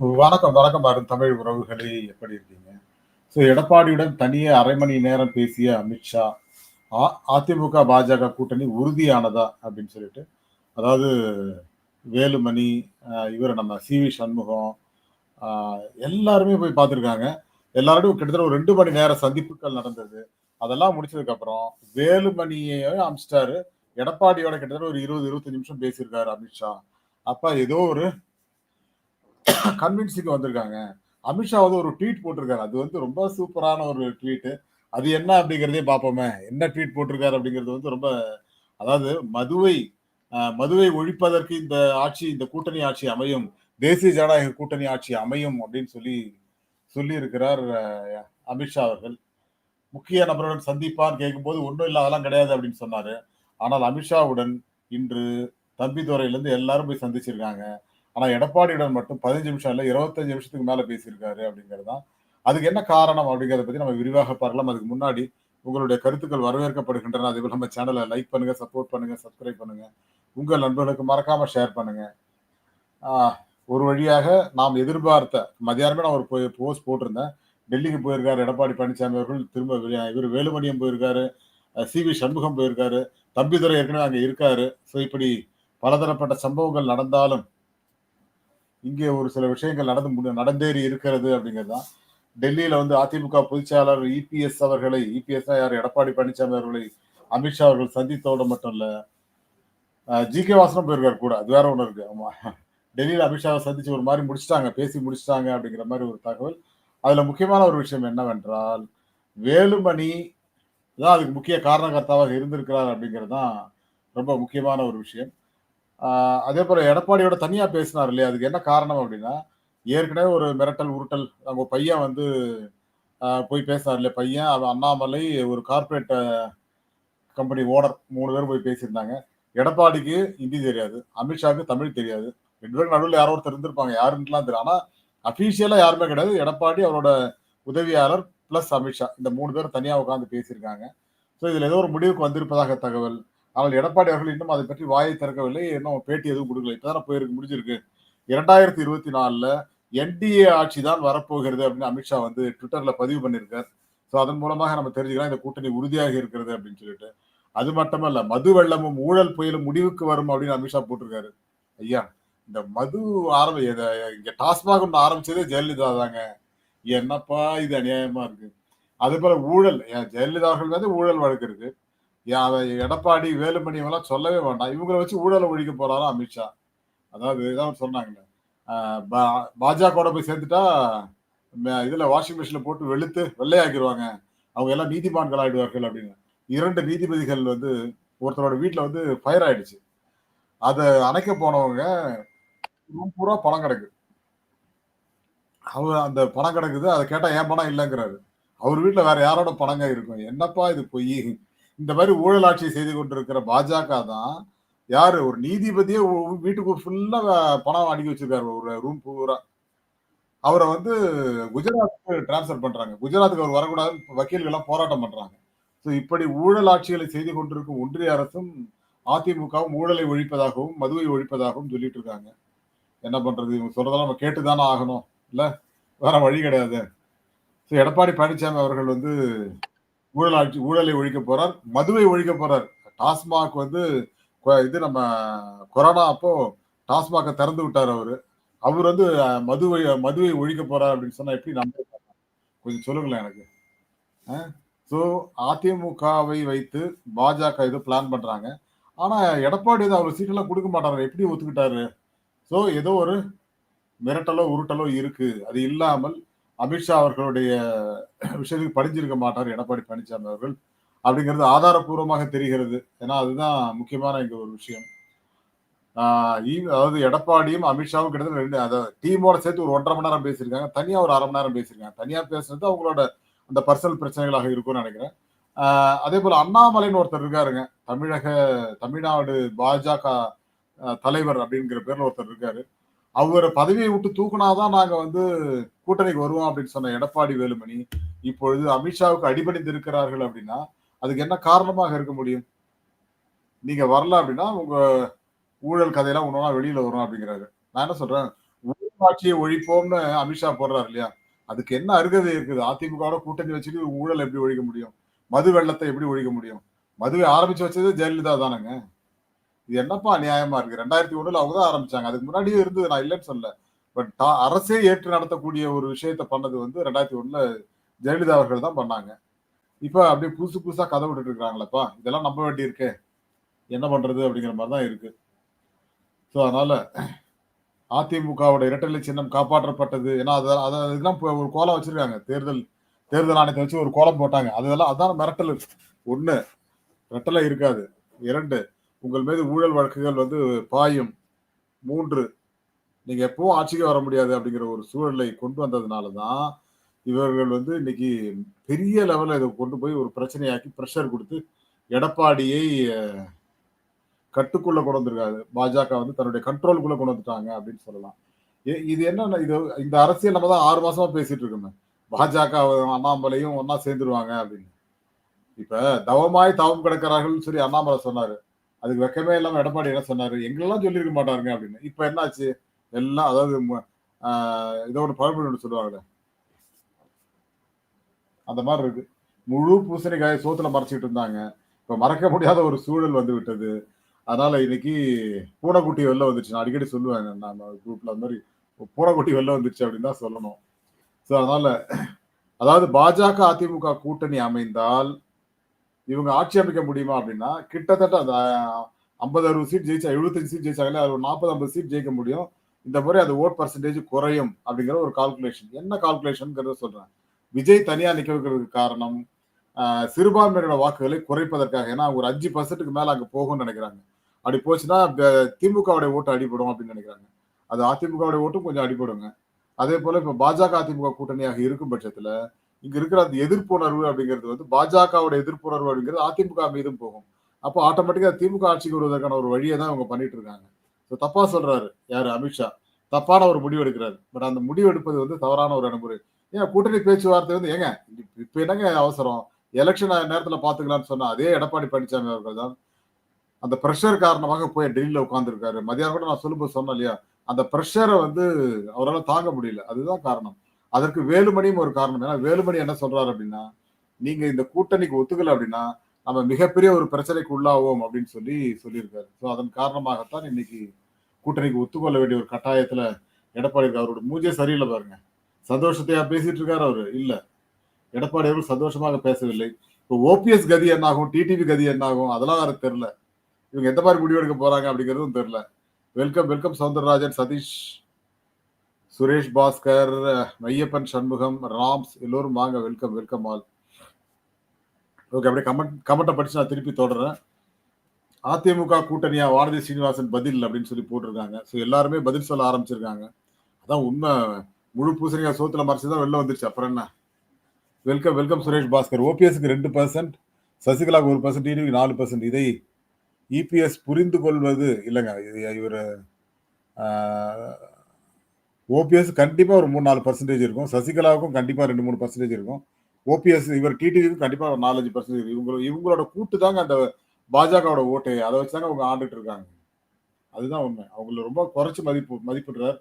வணக்கம், வணக்கம் பாரு தமிழ் உறவுகளே! எப்படி இருக்கீங்க? ஸோ எடப்பாடியுடன் தனியே அரை மணி நேரம் பேசிய அமித்ஷா, அ அதிமுக, பாஜக கூட்டணி உறுதியானதா? அப்படின்னு சொல்லிட்டு. அதாவது வேலுமணி, இவர் நம்ம சி.வி. சண்முகம், எல்லாருமே போய் பார்த்துருக்காங்க. எல்லாரோடையும் கிட்டத்தட்ட ஒரு ரெண்டு மணி நேரம் சந்திப்புகள் நடந்தது. அதெல்லாம் முடிச்சதுக்கப்புறம், வேலுமணியயும் அமிச்சிட்டாரு எடப்பாடியோட கிட்டத்தட்ட ஒரு 20, 25 நிமிஷம் பேசியிருக்காரு அமித்ஷா. அப்போ ஏதோ ஒரு கன்வின்சிங்க்கு வந்திருக்காங்க. அமித்ஷா வந்து ஒரு ட்வீட் போட்டிருக்காரு. அது வந்து ரொம்ப சூப்பரான ஒரு ட்வீட்டு. அது என்ன அப்படிங்கிறதே பார்ப்போமே! என்ன ட்வீட் போட்டிருக்காரு அப்படிங்கிறது வந்து ரொம்ப அதாவது மதுவை மதுவை ஒழிப்பதற்கு இந்த ஆட்சி, இந்த கூட்டணி ஆட்சி அமையும். தேசிய ஜனநாயக கூட்டணி ஆட்சி அமையும் அப்படின்னு சொல்லி சொல்லியிருக்கிறார் அமித்ஷா அவர்கள். முக்கிய நபருடன் சந்திப்பான்னு கேட்கும்போது, ஒன்றும் இல்ல அதெல்லாம் கிடையாது அப்படின்னு சொன்னார் ஆனால் அமித்ஷாவுடன் இன்று தம்பிதுரையிலிருந்து எல்லாரும் போய் சந்திச்சிருக்காங்க. ஆனா எடப்பாடியுடன் மட்டும் 15 நிமிஷம் இல்ல, 25 நிமிஷத்துக்கு மேல பேசியிருக்காரு அப்படிங்கிறது தான். அதுக்கு என்ன காரணம் அப்படிங்கிறத பத்தி நம்ம விரிவாக பார்க்கலாம். அதுக்கு முன்னாடி உங்களுடைய கருத்துக்கள் வரவேற்கப்படுகின்றன. அதேபோல நம்ம சேனலை லைக் பண்ணுங்க, சப்போர்ட் பண்ணுங்க, சப்ஸ்கிரைப் பண்ணுங்க. உங்கள் நண்பர்களுக்கு மறக்காம ஷேர் பண்ணுங்க. ஒரு வழியாக நாம் எதிர்பார்த்த மதியானமே நான் ஒரு போஸ்ட் போட்டிருந்தேன். டெல்லிக்கு போயிருக்காரு எடப்பாடி பழனிசாமி அவர்கள். திரும்ப இவர் வேலுமணியம் போயிருக்காரு. சி வி சண்முகம் போயிருக்காரு. தம்பிதுரை ஏற்கனவே அங்கே இருக்காரு. ஸோ இப்படி பலதரப்பட்ட சம்பவங்கள் நடந்தாலும் இங்கே ஒரு சில விஷயங்கள் நடந்து முடி நடந்தேறி இருக்கிறது அப்படிங்கிறது தான். டெல்லியில வந்து அதிமுக பொதுச்செயலாளர் இபிஎஸ் அவர்களை இபிஎஸ் யார் எடப்பாடி பழனிசாமி அவர்களை அமித்ஷா அவர்கள் சந்தித்தோட மட்டும் இல்ல, ஜி ஜி.கே. வாசனம் போயிருக்காரு கூட. அது வேற ஒன்று இருக்கு. ஆமா. டெல்லியில அமித்ஷாவை சந்திச்சு ஒரு மாதிரி முடிச்சுட்டாங்க. பேசி முடிச்சிட்டாங்க அப்படிங்கிற மாதிரி ஒரு தகவல். அதுல முக்கியமான ஒரு விஷயம் என்னவென்றால், வேலுமணி தான் அதுக்கு முக்கிய காரணகர்த்தாவாக இருந்திருக்கிறார் அப்படிங்கிறது தான் ரொம்ப முக்கியமான ஒரு விஷயம். அதே போல எடப்பாடியோட தனியா பேசினார் இல்லையா? அதுக்கு என்ன காரணம் அப்படின்னா, ஏற்கனவே ஒரு மிரட்டல், உருட்டல் அவங்க பையன் வந்து போய் பேசினார் இல்லையா? பையன், அவன் அண்ணாமலை, ஒரு கார்பரேட் கம்பெனி ஓனர் மூணு பேர் போய் பேசியிருந்தாங்க. எடப்பாடிக்கு ஹிந்தி தெரியாது. அமித்ஷாவுக்கு தமிழ் தெரியாது. ரெண்டு பேரும் நடுவில் யாரோ ஒருத்தர் இருந்திருப்பாங்க. யாருன்னுலாம் தெரியும். ஆனா அஃபிஷியலா யாருமே கிடையாது. எடப்பாடி, அவரோட உதவியாளர் பிளஸ் அமித்ஷா. இந்த மூணு பேரும் தனியாக உட்காந்து பேசியிருக்காங்க. ஸோ இதில் ஏதோ ஒரு முடிவுக்கு வந்திருப்பதாக தகவல். ஆனால் எடப்பாடி அவர்கள் இன்னும் அதை பற்றி வாயை திறக்கவில்லை. இன்னும் பேட்டி எதுவும் கொடுக்கல இப்ப போயிருக்கு முடிஞ்சிருக்கு. 2024ல என்டிஏ ஆட்சி தான் வரப்போகிறது அப்படின்னு அமித்ஷா வந்து ட்விட்டர்ல பதிவு பண்ணியிருக்கார். ஸோ அதன் மூலமாக நம்ம தெரிஞ்சுக்கலாம் இந்த கூட்டணி உறுதியாக இருக்கிறது அப்படின்னு சொல்லிட்டு. அது மட்டுமல்ல, மது வெள்ளமும் ஊழல் புயலும் முடிவுக்கு வரும் அப்படின்னு அமித்ஷா போட்டிருக்காரு. ஐயா! இந்த மது ஆரம்பி இத இங்க டாஸ்மாக் ஆரம்பிச்சதே ஜெயலலிதா தாங்க. என்னப்பா இது அநியாயமா இருக்கு. அதேபோல ஊழல் ஜெயலலிதா அவர்கள் வந்து ஊழல் வழக்கு இருக்கு. எடப்பாடி, வேலுமணி இவங்கலாம் சொல்லவே வேண்டாம். இவங்களை வச்சு ஊழல் ஒழிக்க போறாரா அமித்ஷா. அதாவது இதான் சொன்னாங்க அ பா பாஜகவோட போய் சேர்ந்துட்டா, ம இதுல வாஷிங் மிஷின்ல போட்டு வெளுத்து வெள்ளையாக்கிருவாங்க. அவங்க எல்லாம் நீதிமான்கள் ஆயிடுவார்கள் அப்படின்னு. இரண்டு நீதிபதிகள் வந்து ஒருத்தரோட வீட்டில் வந்து ஃபயர் ஆயிடுச்சு. அதை அணைக்க போனவங்க ரூம் பூரா பணம் கிடக்கு. அவர் அந்த பணம் கிடக்குது. அதை கேட்டால் ஏன் பணம் இல்லைங்கிறாரு அவர் வீட்டில் வேற யாரோட பணங்க இருக்கும்? என்னப்பா இது பொய் இந்த மாதிரி ஊழலாட்சி செய்து கொண்டிருக்கிற பாஜக தான், யாரு ஒரு நீதிபதியே வீட்டுக்கு ஃபுல்லா பணம் அடிக்க வச்சிருக்காரு. ஒரு ரூம் பூரா. அவரை வந்து குஜராத்துக்கு ட்ரான்ஸ்ஃபர் பண்றாங்க. குஜராத்துக்கு அவர் வரக்கூடாதுன்னு வக்கீல்கள்லாம் போராட்டம் பண்றாங்க. ஸோ இப்படி ஊழல் ஆட்சிகளை செய்து கொண்டிருக்கும் ஒன்றிய அரசும், அதிமுகவும் ஊழலை ஒழிப்பதாகவும், மதுவை ஒழிப்பதாகவும் சொல்லிட்டு இருக்காங்க. என்ன பண்றது? இவங்க சொல்றதெல்லாம் நம்ம கேட்டு தானே ஆகணும். இல்ல? வேற வழி கிடையாது. ஸோ எடப்பாடி பழனிசாமி அவர்கள் வந்து ஊழல் ஆட்சி ஊழலை ஒழிக்க போறார். மதுவை ஒழிக்க போறார். டாஸ்மாக் வந்து கொ இது நம்ம கொரோனா அப்போ டாஸ்மாக திறந்து விட்டார் அவரு. அவர் வந்து மதுவை மதுவை ஒழிக்க போறார் அப்படின்னு சொன்னா எப்படி நம்புறது? கொஞ்சம் சொல்லுங்களேன் எனக்கு. ஸோ அதிமுகவை வைத்து பாஜக இது பிளான் பண்றாங்க. ஆனா எடப்பாடி வந்து அவ்வளவு சீட்டெல்லாம் கொடுக்க மாட்டாரு. எப்படி ஒத்துக்கிட்டாரு? ஸோ ஏதோ ஒரு மிரட்டலோ, உருட்டலோ இருக்கு. அது இல்லாமல் அமித்ஷா அவர்களுடைய விஷயத்துக்கு படிஞ்சிருக்க மாட்டார் எடப்பாடி பழனிசாமி அவர்கள். அப்படிங்கிறது ஆதாரப்பூர்வமாக தெரிகிறது. ஏன்னா அதுதான் முக்கியமான இங்க ஒரு விஷயம். அதாவது எடப்பாடியும், அமித்ஷாவும் கிட்டத்தட்ட ரெண்டு அதாவது டீமோட சேர்த்து ஒரு 1 1/2 மணி நேரம் பேசியிருக்காங்க. தனியாக ஒரு அரை மணி நேரம் பேசியிருக்காங்க. தனியாக பேசுனது அவங்களோட அந்த பர்சனல் பிரச்சனைகளாக இருக்கும்னு நினைக்கிறேன் அதே போல் அண்ணாமலைன்னு ஒருத்தர் இருக்காருங்க. தமிழக தமிழ்நாடு பாஜக தலைவர் அப்படிங்கிற பேரில் ஒருத்தர் இருக்காரு. அவரை பதவியை விட்டு தூக்குனா தான் நாங்க வந்து கூட்டணிக்கு வருவோம் அப்படின்னு சொன்ன எடப்பாடி வேலுமணி, இப்பொழுது அமித்ஷாவுக்கு அடிபணிந்து இருக்கிறார்கள் அப்படின்னா, அதுக்கு என்ன காரணமாக இருக்க முடியும்? நீங்க வரல அப்படின்னா, உங்க ஊழல் கதையெல்லாம் ஒண்ணு வெளியில வரும் அப்படிங்கிறாரு. நான் என்ன சொல்றேன், ஊழல் ஆட்சியை ஒழிப்போம்னு அமித்ஷா போடுறாரு இல்லையா? அதுக்கு என்ன அருகதை இருக்குது? அதிமுகவோட கூட்டணி வச்சுட்டு ஊழல் எப்படி ஒழிக்க முடியும்? மது வெள்ளத்தை எப்படி ஒழிக்க முடியும்? மதுவை ஆரம்பிச்சு வச்சது ஜெயலலிதா தானேங்க. இது என்னப்பா நியாயமா இருக்கு? ரெண்டாயிரத்தி ஒண்ணுல அவங்க தான் ஆரம்பிச்சாங்க. அதுக்கு முன்னாடியே இருந்தது நான் இல்லைன்னு சொல்லல. பட் அரசே ஏற்று நடத்தக்கூடிய ஒரு விஷயத்த பண்ணது வந்து ரெண்டாயிரத்தி ஒண்ணுல ஜெயலலிதா அவர்கள் தான் பண்ணாங்க. இப்ப அப்படியே புதுசு புதுசா கதை விட்டுட்டு இருக்கிறாங்களப்பா இதெல்லாம் நம்ப வேண்டி இருக்கே. என்ன பண்றது அப்படிங்கிற மாதிரி தான் இருக்கு. ஸோ அதனால அதிமுகவோட இரட்டலை சின்னம் காப்பாற்றப்பட்டது. ஏன்னா அதை அதை இதெல்லாம் இப்போ ஒரு கோலம் வச்சிருக்காங்க. தேர்தல் தேர்தல் ஆணையத்தை வச்சு ஒரு கோலம் போட்டாங்க. அதெல்லாம் அதான் மிரட்டல். ஒன்று ரெட்டலை இருக்காது. இரண்டு உங்கள் மீது ஊழல் வழக்குகள் வந்து பாயும். மூன்று நீங்க எப்பவும் ஆட்சிக்கு வர முடியாது அப்படிங்கிற ஒரு சூழலை கொண்டு வந்ததுனால தான் இவர்கள் வந்து இன்னைக்கு பெரிய லெவலில் இதை கொண்டு போய் ஒரு பிரச்சனையாக்கி ப்ரெஷர் கொடுத்து எடப்பாடியை கட்டுக்குள்ளே கட்டுக்குள்ள கொண்டு வந்திருக்காரு. பாஜக வந்து தன்னுடைய கண்ட்ரோலுக்குள்ள கொண்டு வந்துட்டாங்க அப்படின்னு சொல்லலாம். இது என்ன இது இந்த அரசியல் நம்ம தான் ஆறு மாசமா பேசிட்டு இருக்கோமே. பாஜக அண்ணாமலையும் ஒன்னா சேர்ந்துருவாங்க அப்படின்னு. இப்ப தவமாய் தவம் கிடக்கிறார்கள் சொல்லி அண்ணாமலை சொன்னாரு. அதுக்கு வெக்கமே இல்லாம எடப்பாடி என்ன சொன்னாரு? எங்களெல்லாம் சொல்லியிருக்க மாட்டாருங்க அப்படின்னு. இப்ப என்னாச்சு? எல்லாம் அதாவது மு- ஒரு பழமொழி ஒன்று சொல்லுவாங்கல்ல. அந்த மாதிரி இருக்கு. முழு பூசணிக்காயை சோத்துல மறைச்சிட்டு இருந்தாங்க. இப்ப மறக்க முடியாத ஒரு சூழல் வந்து விட்டது. அதனால இன்னைக்கு பூனைக்குட்டி வெளில வந்துச்சு நான் அடிக்கடி சொல்லுவேன். நான் குரூப்ல அந்த மாதிரி பூனைக்குட்டி வெளில வந்துருச்சு அப்படின்னு தான் சொல்லணும். ஸோ அதனால அதாவது பாஜக அதிமுக கூட்டணி அமைந்தால் இவங்க ஆட்சி அமைக்க முடியுமா அப்படின்னா கிட்டத்தட்ட அந்த ஐம்பது அறுபது சீட் ஜெயிச்சா எழுபத்தஞ்சு சீட் ஜெயிச்சாங்களே அது ஒரு நாற்பது ஐம்பது சீட் ஜெயிக்க முடியும். இந்த முறை அது ஓட் பர்சன்டேஜ் குறையும் அப்படிங்கிற ஒரு கால்குலேஷன் என்ன கால்குலேஷன்ங்கிறத சொல்றேன். விஜய் தனியா நிக்க வைக்கிறதுக்கு காரணம் சிறுபான்மையினோட வாக்குகளை குறைப்பதற்காக. ஏன்னா ஒரு அஞ்சு பர்சன்ட்டுக்கு மேல அங்க போகும்னு நினைக்கிறாங்க. அப்படி போச்சுன்னா திமுகவுடைய ஓட்டு அடிபடும் அப்படின்னு நினைக்கிறாங்க. அது அதிமுகவுடைய ஓட்டும் கொஞ்சம் அடிபடுங்க. அதே போல இப்ப பாஜக அதிமுக கூட்டணியாக இருக்கும் பட்சத்துல இங்க இருக்கிற அந்த எதிர்ப்புணர்வு அப்படிங்கிறது வந்து பாஜகவோட எதிர்ப்புணர்வு அப்படிங்கிறது அதிமுக மீதும் போகும். அப்போ ஆட்டோமேட்டிக்கா திமுக ஆட்சிக்கு வருவதற்கான ஒரு வழியை தான் அவங்க பண்ணிட்டு இருக்காங்க. ஸோ தப்பா சொல்றாரு. யாரு? அமித்ஷா. தப்பான ஒரு முடிவு எடுக்கிறாரு. பட் அந்த முடிவு எடுப்பது வந்து தவறான ஒரு அனுமுறை ஏன்? கூட்டணி பேச்சுவார்த்தை வந்து ஏங்க? இப்ப என்னங்க அவசரம்? எலெக்ஷன் நேரத்துல பாத்துக்கலாம்னு சொன்னா அதே எடப்பாடி பழனிசாமி அவர்கள் தான் அந்த ப்ரெஷர் காரணமாக போய் டெல்லியில உட்கார்ந்துருக்காரு. மதியானம் கூட நான் சொல்லும்போது சொன்னேன் இல்லையா? அந்த ப்ரெஷரை வந்து அவரால் தாங்க முடியல. அதுதான் காரணம். அதற்கு வேலுமணியும் ஒரு காரணம் ஏன்னா வேலுமணி என்ன சொல்றாரு அப்படின்னா நீங்க இந்த கூட்டணிக்கு ஒத்துக்கல அப்படின்னா நம்ம மிகப்பெரிய ஒரு பிரச்சனைக்கு உள்ளாவோம் அப்படின்னு சொல்லி சொல்லியிருக்காரு. ஸோ அதன் காரணமாகத்தான் இன்னைக்கு கூட்டணிக்கு ஒத்துக்கொள்ள வேண்டிய ஒரு கட்டாயத்துல எடப்பாடி அவரோட மூஞ்சே சரியில்லை பாருங்க. சந்தோஷத்தையா பேசிட்டு இருக்காரு அவரு. இல்ல. எடப்பாடி அவர்கள் சந்தோஷமாக பேசவில்லை. இப்போ ஓபிஎஸ் கதி என்னாகும் டிடிவி கதி என்னாகும் அதெல்லாம் வேற தெரியல. இவங்க எந்த மாதிரி முடிவெடுக்க போறாங்க அப்படிங்கிறதும் தெரியல. Welcome welcome Soundararajan Sathish. Suresh Bhaskar Maiyappan Shanmugam Rams எல்லோரும் வாங்க வெல்கம் வெல்கம் ஆல் ஓகே அப்படியே கமெண்ட் கமெண்ட்டை படிச்சு நான் திருப்பி தொடர்றேன் அதிமுக கூட்டணியா வானதி சீனிவாசன் பதில் அப்படின்னு சொல்லி போட்டிருக்காங்க. ஸோ எல்லாருமே பதில் சொல்ல ஆரம்பிச்சிருக்காங்க. அதான் உண்மை. முழு பூசணிக்காய் சோத்துல மறைச்சு தான் வெளில வந்துருச்சு. அப்புறம் என்ன? Welcome welcome Suresh Bhaskar. ஓபிஎஸ்க்கு ரெண்டு பர்சன்ட் சசிகலாவுக்கு ஒரு பர்சன்ட் டிடிவிக்கு நாலு பர்சன்ட் இதை இபிஎஸ் புரிந்து கொள்வது இல்லைங்க இது இவர் ஓபிஎஸ் கண்டிப்பாக ஒரு மூணு நாலு பர்சன்டேஜ் இருக்கும். சசிகலாவுக்கும் கண்டிப்பாக ரெண்டு மூணு பர்சன்டேஜ் இருக்கும். ஓபிஎஸ் இவர் டிடிவிக்கும் கண்டிப்பாக ஒரு நாலஞ்சு பர்சன்டேஜ் இவங்க இவங்களோட கூட்டு தாங்க அந்த பாஜகவோட ஓட்டு. அதை வச்சு தாங்க அவங்க ஆண்டுட்டு இருக்காங்க. அதுதான் உண்மை. அவங்கள ரொம்ப குறைச்சி மதிப்பு மதிப்பிடுறார்.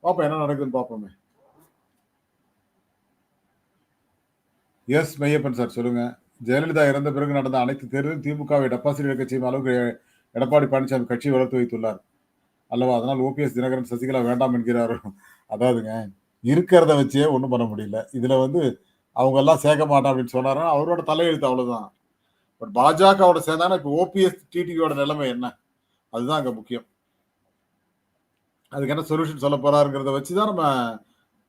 பார்ப்போம் என்ன நடக்குதுன்னு பார்ப்போமே எஸ் மையப்பன் சார் சொல்லுங்க. ஜெயலலிதா இறந்த பிறகு நடந்த அனைத்து தேர்தலும் திமுகவை டெபாசிட் இழக்க செய்யும் அளவுக்கு எடப்பாடி பழனிசாமி கட்சி வளர்த்து வைத்துள்ளார். அல்லவா? அதனால் ஓபிஎஸ் தினகரன் சசிகலா வேண்டாம் என்கிறாரோ. அதாவதுங்க இருக்கிறத வச்சே ஒன்றும் பண்ண முடியல. இதில் வந்து அவங்க எல்லாம் சேர்க்க மாட்டான் அப்படின்னு சொன்னாருன்னா அவரோட தலையெழுத்து அவ்வளோதான் பட் பாஜகவோட சேர்ந்தானா? இப்போ ஓபிஎஸ் டிடிவியோட நிலைமை என்ன? அதுதான் அங்கே முக்கியம். அதுக்கு என்ன சொல்யூஷன் சொல்ல போறாருங்கிறத வச்சுதான் நம்ம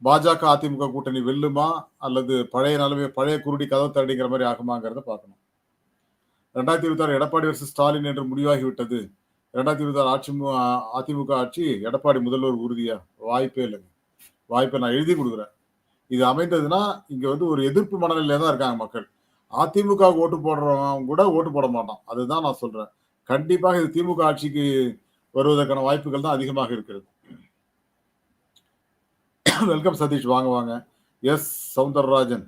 பாஜக அதிமுக கூட்டணி வெல்லுமா? அல்லது பழைய நிலைமை பழைய குருடி கதவு தடிங்கிற மாதிரி ஆகுமாங்கிறத பார்க்கணும். ரெண்டாயிரத்தி இருபத்தி ஆறு எடப்பாடி வருஷம் ஸ்டாலின் என்று முடிவாகி விட்டது ரெண்டாயிரத்தி இருபத்தி ஆறு ஆட்சி மு- அதிமுக ஆட்சி எடப்பாடி முதல்வர் உறுதியா? வாய்ப்பே இல்லைங்க. வாய்ப்பை நான் எழுதி கொடுக்குறேன். இது அமைந்ததுன்னா இங்க வந்து ஒரு எதிர்ப்பு மனநிலையில தான் இருக்காங்க மக்கள். அதிமுக ஓட்டு போடுறவன் கூட ஓட்டு போட மாட்டான். அதுதான் நான் சொல்றேன். கண்டிப்பாக இது திமுக ஆட்சிக்கு வருவதற்கான வாய்ப்புகள் தான் அதிகமாக இருக்கிறது. வெல்கம் சதீஷ். வாங்க வாங்க. எஸ். சவுந்தரராஜன்.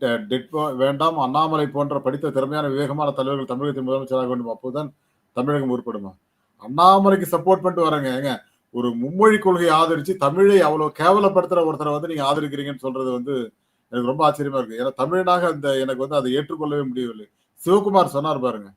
டெ- டெட் வேண்டாம். அண்ணாமலை போன்ற படித்த திறமையான விவேகமான தலைவர்கள் தமிழகத்தின் முதலமைச்சராக வேண்டும். அப்போதுதான் தமிழகம் உருப்படுமா? அண்ணாமலைக்கு சப்போர்ட் பண்ணிட்டு வரேங்க ஏங்க ஒரு மும்மொழி கொள்கையை ஆதரிச்சு தமிழை அவ்வளவு கேவலப்படுத்துற ஒருத்தரை வந்து நீங்க ஆதரிக்கிறீங்கன்னு சொல்றது வந்து எனக்கு ரொம்ப ஆச்சரியமா இருக்கு. ஏன்னா தமிழனாக அந்த எனக்கு வந்து அதை ஏற்றுக்கொள்ளவே முடியவில்லை. சிவகுமார் சொன்னார் பாருங்க.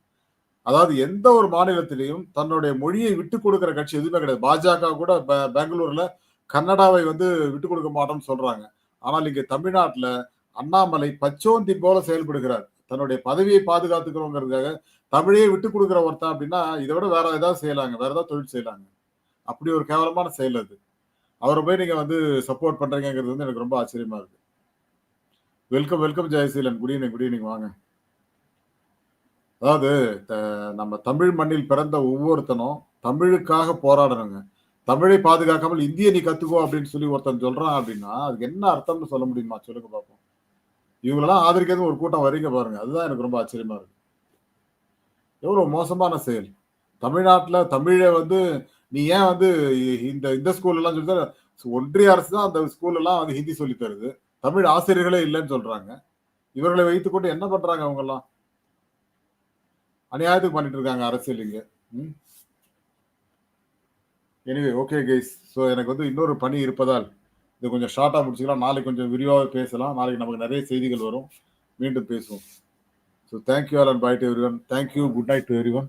அதாவது எந்த ஒரு மாநிலத்திலையும் தன்னுடைய மொழியை விட்டு கொடுக்கிற கட்சி எதுவுமே கிடையாது. பாஜக கூட பெங்களூர்ல கன்னடாவை வந்து விட்டு கொடுக்க மாட்டோம்னு சொல்றாங்க. ஆனால் இங்க தமிழ்நாட்டுல அண்ணாமலை பச்சோந்தி போல செயல்படுகிறார். தன்னுடைய பதவியை பாதுகாத்துக்கிறோங்கிறதுக்காக தமிழையே விட்டு கொடுக்குற ஒருத்தன் அப்படின்னா இதை விட வேற ஏதாவது செய்யலாங்க. வேற ஏதாவது தொழில் செய்யலாங்க. அப்படி ஒரு கேவலமான செயல் அது. அவரை போய் நீங்க வந்து சப்போர்ட் பண்றீங்கிறது வந்து எனக்கு ரொம்ப ஆச்சரியமா இருக்கு. Welcome welcome Jayaseelan good evening good evening வாங்க. அதாவது த- நம்ம தமிழ் மண்ணில் பிறந்த ஒவ்வொருத்தனும் தமிழுக்காக போராடணுங்க. தமிழை பாதுகாக்காமல் இந்திய நீ கத்துக்கோ அப்படின்னு சொல்லி ஒருத்தன் சொல்றான் அப்படின்னா அதுக்கு என்ன அர்த்தம்னு சொல்ல முடியுமா? சொல்லுங்க பார்ப்போம் இவங்களெல்லாம் ஆதரிக்கிறது ஒரு கூட்டம் வரீங்க பாருங்க. அதுதான் எனக்கு ரொம்ப ஆச்சரியமா இருக்கு. எவ்வளவு மோசமான செயல். தமிழ்நாட்டுல தமிழை வந்து நீ ஏன் வந்து இந்த இந்த ஸ்கூல் எல்லாம் சொல்லி ஒன்றிய அரசு தான் அந்த ஸ்கூல் எல்லாம் வந்து ஹிந்தி சொல்லி தருது. தமிழ் ஆசிரியர்களே இல்லைன்னு சொல்றாங்க. இவர்களை வைத்துக்கொண்டு என்ன பண்றாங்க அவங்க எல்லாம் அநியாயத்துக்கு பண்ணிட்டு இருக்காங்க அரசியல் இங்க எனிவே ஓகே கைஸ் ஸோ எனக்கு வந்து இன்னொரு பணி இருப்பதால் இது கொஞ்சம் ஷார்ட்டாக முடிச்சுக்கலாம். நாளைக்கு கொஞ்சம் விரிவாக பேசலாம். நாளைக்கு நமக்கு நிறைய செய்திகள் வரும். மீண்டும் பேசுவோம். So thank you all and bye to everyone thank you good night to everyone